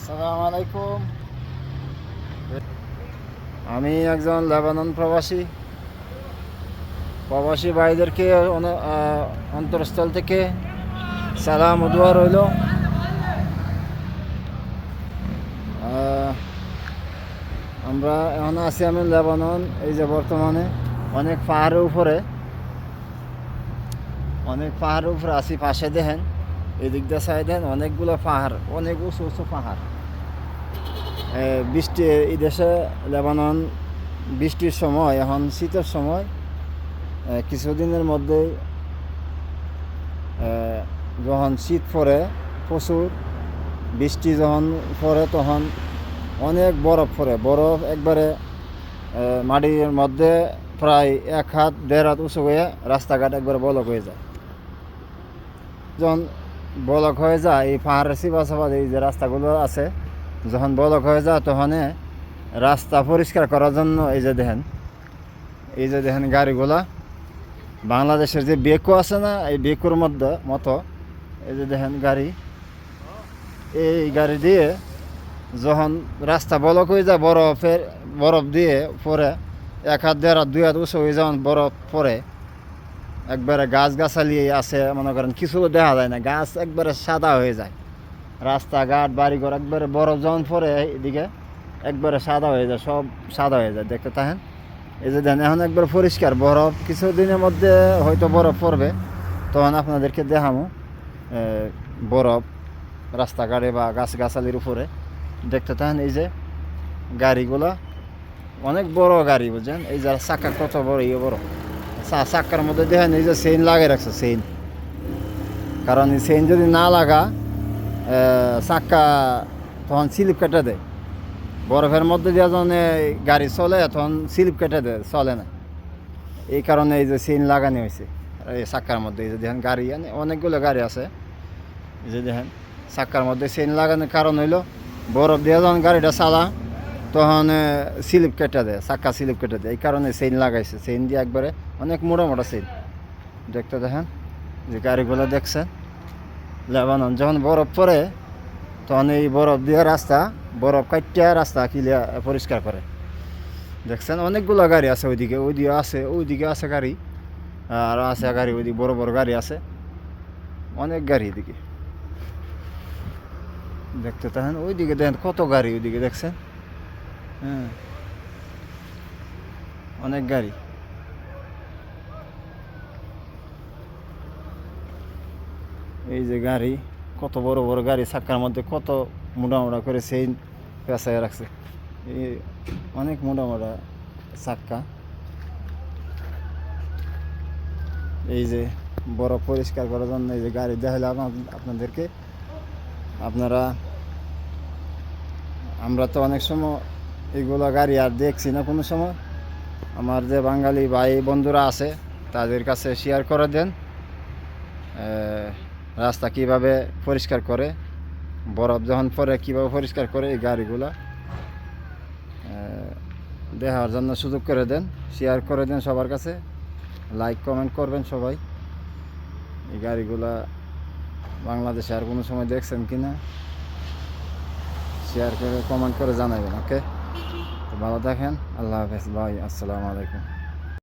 আসসালামু আলাইকুম। আমি একজন লেবানন প্রবাসী। প্রবাসী ভাইদেরকে অন্তরস্থল থেকে সালাম উদুয়া রইল। আমরা এখন আছি আমি লেবানন, এই যে বর্তমানে অনেক পাহাড়ের উপরে। অনেক পাহাড়ের উপরে আছি, পাশে দেখেন। এদিক দিয়ে সাইড দেন, অনেকগুলো পাহাড়, অনেক উঁচু উঁচু পাহাড়। বৃষ্টি, এই দেশে লেবানন বৃষ্টির সময়, এখন শীতের সময় কিছুদিনের মধ্যেই যখন শীত পড়ে, প্রচুর বৃষ্টি যখন পড়ে, তখন অনেক বরফ পড়ে। বরফ একবারে মাটির মধ্যে প্রায় এক হাত, দেড় হাত উঁচু হয়ে রাস্তাঘাট একবারে বলক হয়ে যায়। যখন বলক হয়ে যায়, এই পাহাড়ের সিবা এই যে রাস্তাগুলো আছে, যখন বলক হয়ে যায় তখন রাস্তা পরিষ্কার করার জন্য এই যে দেখেন, এই যে দেখেন গাড়িগুলা, বাংলাদেশের যে বেকো আছে না, এই বেকুর মধ্যে মতো, এই যে দেখেন গাড়ি, এই গাড়ি দিয়ে যখন রাস্তা বলক হয়ে যায়, বরফের, বরফ দিয়ে পরে, এক হাত, দেড় হাত, দুই হাত উঁচু হয়ে যখন বরফ পরে একবারে গাছ গাছালি আছে, মনে করেন কিছু দেখা যায় না, গাছ একবারে সাদা হয়ে যায়। রাস্তাঘাট, বাড়িঘর একবারে বরফ যখন পরে এদিকে একবারে সাদা হয়ে যায়, সব সাদা হয়ে যায়, দেখতে থাকেন। এই যে দেন, এখন একবার পরিষ্কার, বরফ কিছু দিনের মধ্যে হয়তো বরফ পড়বে, তখন আপনাদেরকে দেখামো বরফ রাস্তাঘাটে বা গাছ গাছালির উপরে। দেখতে থাকেন এই যে গাড়িগুলা, অনেক বড় গাড়ি, বুঝছেন? এই যে চাকা কত বড় ইয়ে বড়। চাক্কার মধ্যে দেখেন এই যে চেইন লাগিয়ে রাখছে চেইন কারণ এই চেইন যদি না লাগা চাক্কা তখন স্লিপ কেটে দেয়। বরফের মধ্যে দিয়ে যখন গাড়ি চলে, তখন স্লিপ কেটে দেয়, চলে না। এই কারণে এই যে চেইন লাগানো হয়েছে। এই চাক্কার মধ্যে এই যে দেখেন গাড়ি অনেকগুলো গাড়ি আছে। এই যে দেখেন, চাক্কার মধ্যে চেইন লাগানোর কারণ হইল, বরফ দিয়ে যখন গাড়িটা চালা তখন স্লিপ কেটে দেয় চাক্কা স্লিপ কেটে দেয়। এই কারণে চেইন লাগাইছে। চেইন দিয়ে একবারে অনেক মোটা মোটা চেইন দেখতে দেখেন, যে গাড়িগুলো দেখছেন, লেবানন যখন বরফ পড়ে তখন এই বরফ দিয়ে রাস্তা, বরফ কাটিয়া রাস্তা কিলিয়া পরিষ্কার করে। দেখছেন, অনেকগুলো গাড়ি আছে ওইদিকে ওইদিকে আছে ওইদিকে আছে গাড়ি, আর আছে গাড়ি, ওইদিকে বড় বড় গাড়ি আছে। অনেক গাড়ি এদিকে। দেখতে থাকেন ওইদিকে দেখেন কত গাড়ি ওইদিকে দেখছেন। হ্যাঁ। অনেক গাড়ি। এই যে গাড়ি, কত বড় বড় গাড়ি চাক্কার মধ্যে কত মোটা মোটা করে সেই পেঁচায় রাখছে। এই অনেক মোটা মোটা চাক্কা এই যে বড় পরিষ্কার করার জন্য এই যে গাড়ি দেখালাম আপ- আপনাদেরকে। আপনারা, আমরা তো অনেক সময় এগুলো গাড়ি আর দেখছি না কোনো সময়। আমার যে বাঙালি ভাই বন্ধুরা আছে, তাদের কাছে শেয়ার করে দেন। রাস্তা কীভাবে পরিষ্কার করে, বরফ যখন পরে কীভাবে পরিষ্কার করে এই গাড়িগুলো। দেখার জন্য সুযোগ করে দেন শেয়ার করে দেন সবার কাছে। লাইক কমেন্ট করবেন সবাই। এই গাড়িগুলা বাংলাদেশে আর কোনো সময় দেখছেন কি না শেয়ার করে কমেন্ট করে জানাবেন ওকে ভালো থাকেন। আল্লাহ হাফেজ ভাই আসসালামু আলাইকুম।